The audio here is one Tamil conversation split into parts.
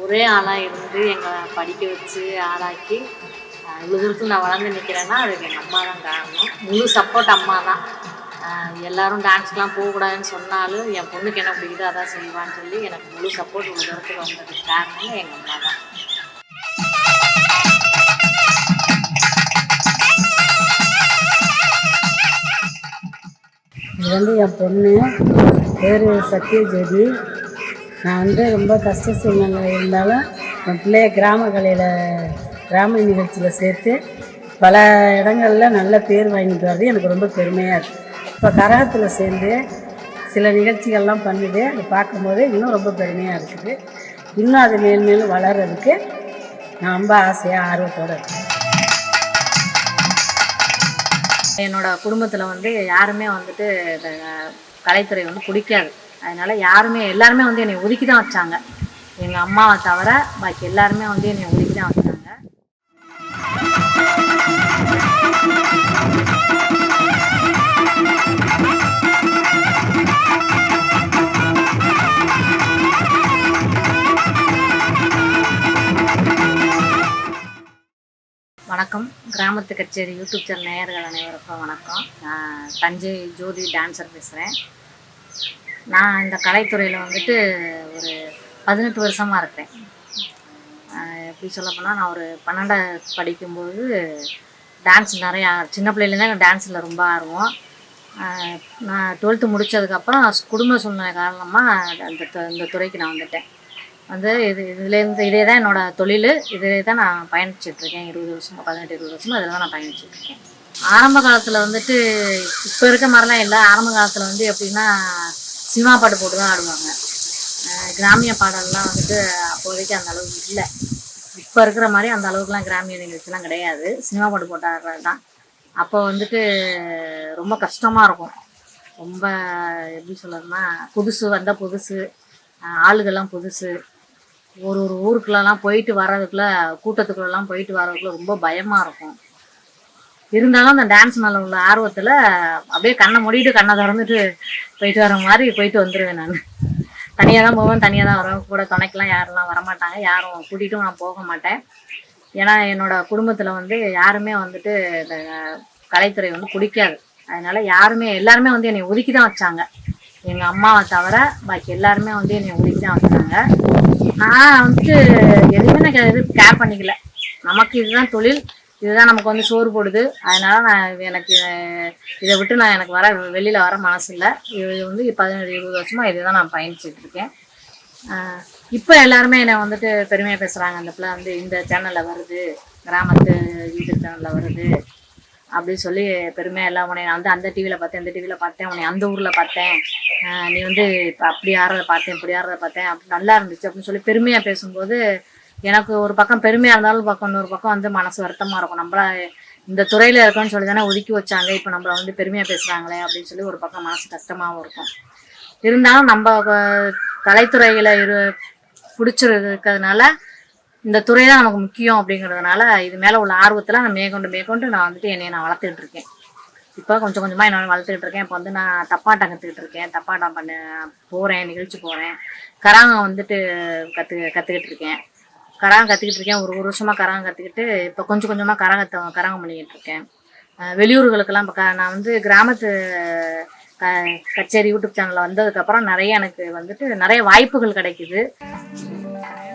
ஒரே ஆளாக இருந்து எங்களை படிக்க வச்சு ஆளாக்கி இவ்வளோ தூரத்தில் நான் வளர்ந்து நிற்கிறேன்னா அதுக்கு எங்கள் அம்மா தான் காரணம். முழு சப்போர்ட் அம்மா தான். ஆஹ் எல்லாரும் டான்ஸ்க்கெலாம் போகக்கூடாதுன்னு சொன்னாலும் என் பொண்ணுக்கு என்ன பிடிக்குதோ அதான் செய்வான்னு சொல்லி எனக்கு முழு சப்போர்ட் இவ்வளோ தூரத்துக்கு வந்ததுக்கு காரணம் எங்கள் அம்மா தான். இது வந்து என் பொண்ணு பேர் சத்யஜோதி. நான் வந்து ரொம்ப கஷ்ட சூழ்நிலை இருந்தாலும் என் பிள்ளைய கிராம கலையில் கிராம நிகழ்ச்சியில் சேர்த்து பல இடங்களில் நல்ல பேர் வாங்கிட்டு வர்றது எனக்கு ரொம்ப பெருமையாக இருக்குது இப்போ கரகத்தில் சேர்ந்து சில நிகழ்ச்சிகள்லாம் பண்ணுது அதை பார்க்கும்போது இன்னும் ரொம்ப பெருமையாக இருக்குது. இன்னும் அது மேல் மேலும் வளர்கிறதுக்கு நான் ரொம்ப ஆசையாக ஆர்வத்தோடு இருக்கேன். என்னோடய குடும்பத்தில் வந்து யாருமே வந்துட்டு இந்த கலைத்துறை வந்து பிடிக்காது. அதனால் யாருமே எல்லாருமே வந்து என்னை ஒதுக்கி தான் வச்சாங்க. எங்கள் அம்மாவை தவிர பாக்கி எல்லாருமே வந்து என்னை ஒதுக்கி தான் வச்சாங்க. வணக்கம். கிராமத்து கச்சேரி யூடியூப் சேனல் நேயர்கள் அனைவருக்கும் வணக்கம். நான் தஞ்சை ஜோதி டான்ஸர் பேசுகிறேன் நான் இந்த கலைத்துறையில் வந்துட்டு ஒரு பதினெட்டு வருஷமாக இருக்கிறேன். எப்படி சொல்ல போனால் நான் ஒரு பன்னெண்டாவது படிக்கும்போது டான்ஸ் நிறையா சின்ன பிள்ளையிலேருந்து எனக்கு டான்ஸில் ரொம்ப ஆர்வம். நான் டுவெல்த்து முடித்ததுக்கப்புறம் குடும்ப சூழ்நிலை காரணமாக அந்த து- இந்த துறைக்கு நான் வந்துட்டேன். வந்து இது இதுலேருந்து இதே தான் என்னோடய தொழில். இதிலே தான் நான் பயணிச்சிட்ருக்கேன். இருபது வருஷமா பதினெட்டு இருபது வருஷமாக இதில் தான் நான் பயணிச்சிட்ருக்கேன். ஆரம்ப காலத்தில் வந்துட்டு இப்போ இருக்க மாதிரிலாம் இல்லை. ஆரம்ப காலத்தில் வந்து எப்படின்னா சினிமா பாட்டு போட்டு தான் ஆடுவாங்க. கிராமிய பாடல்லாம் வந்துட்டு அப்போதைக்கு அந்த அளவுக்கு இல்லை. இப்போ இருக்கிற மாதிரி அந்த அளவுக்குலாம் கிராமிய நிகழ்ச்சிலாம் கிடையாது. சினிமா பாட்டு போட்டு ஆடுறது தான். அப்போ வந்துட்டு ரொம்ப கஷ்டமாக இருக்கும். ரொம்ப எப்படி சொல்கிறதுனா புதுசு வந்தால் புதுசு ஆளுகள்லாம் புதுசு. ஒரு ஒரு ஊருக்குள்ளலாம் போயிட்டு வர்றதுக்குள்ள கூட்டத்துக்குள்ளலாம் போயிட்டு வர்றதுக்குள்ள ரொம்ப பயமாக இருக்கும். இருந்தாலும் அந்த டான்ஸ் மேலே உள்ள ஆர்வத்தில் அப்படியே கண்ணை மூடிட்டு கண்ணை திறந்துட்டு போயிட்டு வர மாதிரி போயிட்டு வந்துடுவேன் நான். தனியாக தான் போவேன் தனியாக தான் வருவேன். கூட துணைக்கெலாம் யாரெல்லாம் வரமாட்டாங்க. யாரும் கூட்டிகிட்டும் நான் போக மாட்டேன். ஏன்னா என்னோட குடும்பத்தில் வந்து யாருமே வந்துட்டு இந்த கலைத்துறை வந்து பிடிக்காது. அதனால யாருமே எல்லாருமே வந்து என்னை ஒதுக்கி தான் வச்சாங்க. எங்கள் அம்மாவை தவிர பாக்கி எல்லாருமே வந்து என்னை ஒதுக்கி தான் வச்சாங்க. நான் வந்துட்டு எதுவுமே நான் எது கேர் பண்ணிக்கல. நமக்கு இதுதான் தொழில். இதுதான் நமக்கு வந்து சோறு போடுது. அதனால நான் எனக்கு இதை விட்டு நான் எனக்கு வர வெளியில் வர மனசு இல்லை இது வந்து பதினேழு இருபது வருஷமாக இதை தான் நான் பயணிச்சுட்டு இருக்கேன். இப்போ எல்லாருமே என்னை வந்துட்டு பெருமையாக பேசுகிறாங்க அந்த பிள்ளை வந்து இந்த சேனலில் வருது. கிராமத்து யூடியூப் சேனலில் வருது. அப்படின்னு சொல்லி பெருமையாக எல்லாம் உன்னை நான் வந்து அந்த டிவியில் பார்த்தேன் இந்த டிவியில் பார்த்தேன் உன்னை அந்த ஊரில் பார்த்தேன். நீ வந்து இப்போ அப்படி ஆறதை பார்த்தேன் இப்படி ஆறதை பார்த்தேன். அப்படி நல்லா இருந்துச்சு அப்படின்னு சொல்லி பெருமையாக பேசும்போது எனக்கு ஒரு பக்கம் பெருமையாக இருந்தாலும் பக்கம் இன்னொரு பக்கம் வந்து மனசு வருத்தமாக இருக்கும். நம்மள இந்த துறையில் இருக்கோன்னு சொல்லி தானே ஒதுக்கி வச்சாங்க. இப்போ நம்மளை வந்து பெருமையாக பேசுகிறாங்களே அப்படின்னு சொல்லி ஒரு பக்கம் மனசு கஷ்டமாகவும் இருக்கும். இருந்தாலும் நம்ம கலைத்துறையில் இரு பிடிச்சிருக்கிறதுனால இந்த துறை தான் நமக்கு முக்கியம் அப்படிங்கிறதுனால இது மேலே உள்ள ஆர்வத்தில் நான் மேற்கொண்டு மேற்கொண்டு நான் வந்துட்டு என்னை நான் வளர்த்துக்கிட்டு இருக்கேன். இப்போ கொஞ்சம் கொஞ்சமாக என்னோட வளர்த்துக்கிட்டு இருக்கேன். இப்போ வந்து நான் தப்பாட்டம் கற்றுக்கிட்டு இருக்கேன். தப்பாட்டம் பண்ண போகிறேன் நிகழ்ச்சி போகிறேன் கராங்கம் வந்துட்டு கற்று கற்றுக்கிட்டு இருக்கேன். கராங்கம் கற்றுக்கிட்டு இருக்கேன். ஒரு ஒரு வருஷமாக கராங்கம் கற்றுக்கிட்டு இப்போ கொஞ்சம் கொஞ்சமாக கரகத்தை கரகம் பண்ணிக்கிட்டு இருக்கேன். வெளியூர்களுக்கெல்லாம் இப்போ நான் வந்து கிராமத்து க கச்சேரி யூடியூப் சேனலில் வந்ததுக்கப்புறம் நிறைய எனக்கு வந்துட்டு நிறைய வாய்ப்புகள் கிடைக்குது.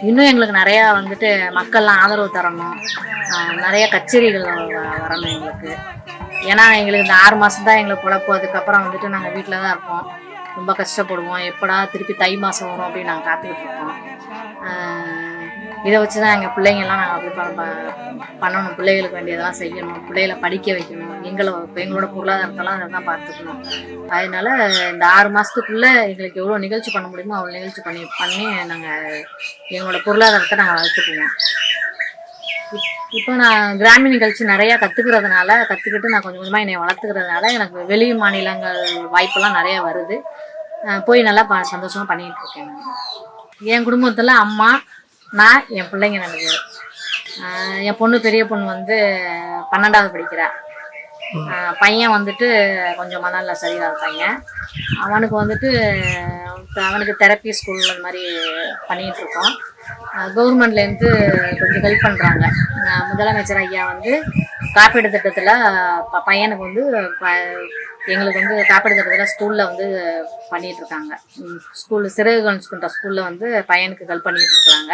இன்னும் எங்களுக்கு நிறையா வந்துட்டு மக்கள்லாம் ஆதரவு தரணும். நிறைய கச்சேரிகள் வ- வரணும் எங்களுக்கு. ஏன்னா எங்களுக்கு இந்த ஆறு மாதம் தான் எங்களுக்கு பொழப்பு அதுக்கப்புறம் வந்துட்டு நாங்கள் வீட்டில் தான் இருப்போம். ரொம்ப கஷ்டப்படுவோம். எப்படா திருப்பி தை மாதம் வரும் அப்படின்னு நாங்கள் காத்துக்கிட்டு இருக்கோம். இதை வச்சு தான் எங்கள் பிள்ளைங்கள்லாம் நாங்கள் அப்படி ப- பண்ணணும். பிள்ளைகளுக்கு வேண்டியதெல்லாம் செய்யணும். பிள்ளைகளை படிக்க வைக்கணும். எங்களை எங்களோட பொருளாதாரத்தெல்லாம் அதை தான் பார்த்துக்கணும். அதனால இந்த ஆறு மாதத்துக்குள்ளே எங்களுக்கு எவ்வளோ நிகழ்ச்சி பண்ண முடியுமோ அவ்வளோ நிகழ்ச்சி பண்ணி பண்ணி நாங்கள் எங்களோட பொருளாதாரத்தை நாங்கள் வளர்த்துக்குவோம். இப்- இப்போ நான் கிராமிய நிகழ்ச்சி நிறையா கற்றுக்கிறதுனால கற்றுக்கிட்டு நான் கொஞ்சம் கொஞ்சமாக என்னை வளர்த்துக்கிறதுனால எனக்கு வெளி மாநிலங்கள் வாய்ப்பெல்லாம் நிறையா வருது. போய் நல்லா ப சந்தோஷமாக பண்ணிகிட்டு இருக்கேன். என் குடும்பத்தில் அம்மா நான் என் பிள்ளைங்க ரெண்டு பேர். என் பொண்ணு பெரிய பொண்ணு வந்து பன்னெண்டாவது படிக்கிறா. பையன் வந்துட்டு கொஞ்சம் மனநல சரியில்லாத பையன். அவனுக்கு வந்துட்டு அவனுக்கு தெரப்பி ஸ்கூல் அந்த மாதிரி பண்ணிகிட்டு இருக்கோம். கவர்மெண்ட்லேருந்து கொஞ்சம் ஹெல்ப் பண்ணுறாங்க முதலமைச்சர் ஐயா வந்து காப்பீடு திட்டத்தில் ப பையனுக்கு வந்து ப எங்களுக்கு வந்து காப்பீடு திட்டத்தில் ஸ்கூலில் வந்து பண்ணிகிட்ருக்காங்க இருக்காங்க. ஸ்கூல் சிறகு கவனிச்சுக்கின்ற ஸ்கூலில் வந்து பையனுக்கு ஹெல்ப் பண்ணிகிட்டு இருக்கிறாங்க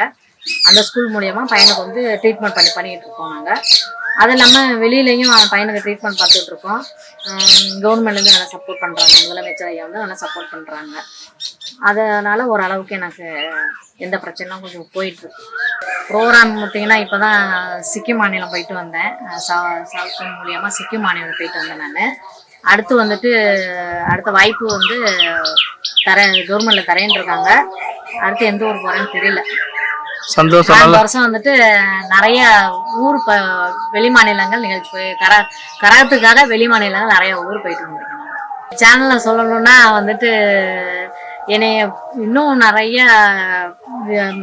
அந்த ஸ்கூல் மூலயமா பையனுக்கு வந்து ட்ரீட்மெண்ட் பண்ணி பண்ணிட்டு இருக்கோம் நாங்கள் அது இல்லாமல் வெளியிலையும் பையனுக்கு ட்ரீட்மெண்ட் பார்த்துட்டு இருக்கோம். கவர்மெண்ட்லேருந்து நல்லா சப்போர்ட் பண்ணுறாங்க முதலமைச்சர் ஐயா வந்து நல்லா சப்போர்ட் பண்ணுறாங்க அதனால ஓரளவுக்கு எனக்கு எந்த பிரச்சனையும் கொஞ்சம் போயிட்டுருக்கு ப்ரோக்ராம் பார்த்தீங்கன்னா இப்போ தான் சிக்கிம் மாநிலம் போயிட்டு வந்தேன். சவுத் மூலியமாக சிக்கிம் மாநிலம் போயிட்டு வந்தேன் நான். அடுத்து வந்துட்டு அடுத்த வாய்ப்பு வந்து தர கவர்மெண்ட்டில் தரேன் இருக்காங்க. அடுத்து எந்த ஊர் போகிறேன்னு தெரியல. சந்தோஷம் வருஷம் வந்துட்டு நிறைய ஊர் வெளி மாநிலங்கள் நிகழ்ச்சி போய் கர கரகத்துக்காக வெளி மாநிலங்கள் நிறைய ஊர் போயிட்டு வந்திருக்கேன் சேனலில் சொல்லணும்னா வந்துட்டு என்னைய இன்னும் நிறைய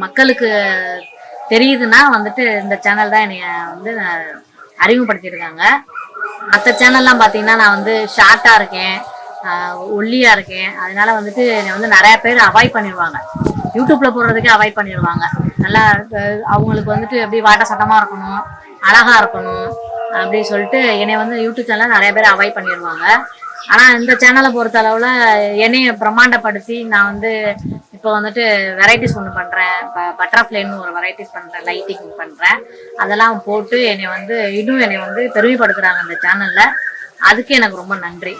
மக்களுக்கு தெரியுதுன்னா வந்துட்டு இந்த சேனல் தான் என்னைய வந்து அறிமுகப்படுத்தியிருக்காங்க. மற்ற சேனல்லாம் பார்த்தீங்கன்னா நான் வந்து ஷார்ட்டாக இருக்கேன் ஆஹ் ஒல்லியா இருக்கேன். அதனால வந்துட்டு என்னை வந்து நிறைய பேர் அவாய்ட் பண்ணிடுவாங்க யூடியூப்ல போடுறதுக்கே அவாய்ட் பண்ணிடுவாங்க. நல்லா அவங்களுக்கு வந்துட்டு எப்படி வாட்ட சட்டமா இருக்கணும் அழகா இருக்கணும் அப்படி சொல்லிட்டு என்னை வந்து யூடியூப் சேனல் நிறைய பேர் அவாய்ட் பண்ணிடுவாங்க. ஆனா இந்த சேனலை பொறுத்த அளவுல என்னைய பிரம்மாண்டப்படுத்தி நான் வந்து இப்போ வந்துட்டு வெரைட்டிஸ் ஒன்று பண்றேன். பட்டர்ஃப்ளைன்னு ஒரு வெரைட்டிஸ் பண்றேன் லைட்டிங் பண்றேன். அதெல்லாம் போட்டு என்னை வந்து இன்னும் என்னை வந்து பெருமைப்படுத்துறாங்க இந்த சேனல்ல அதுக்கு எனக்கு ரொம்ப நன்றி.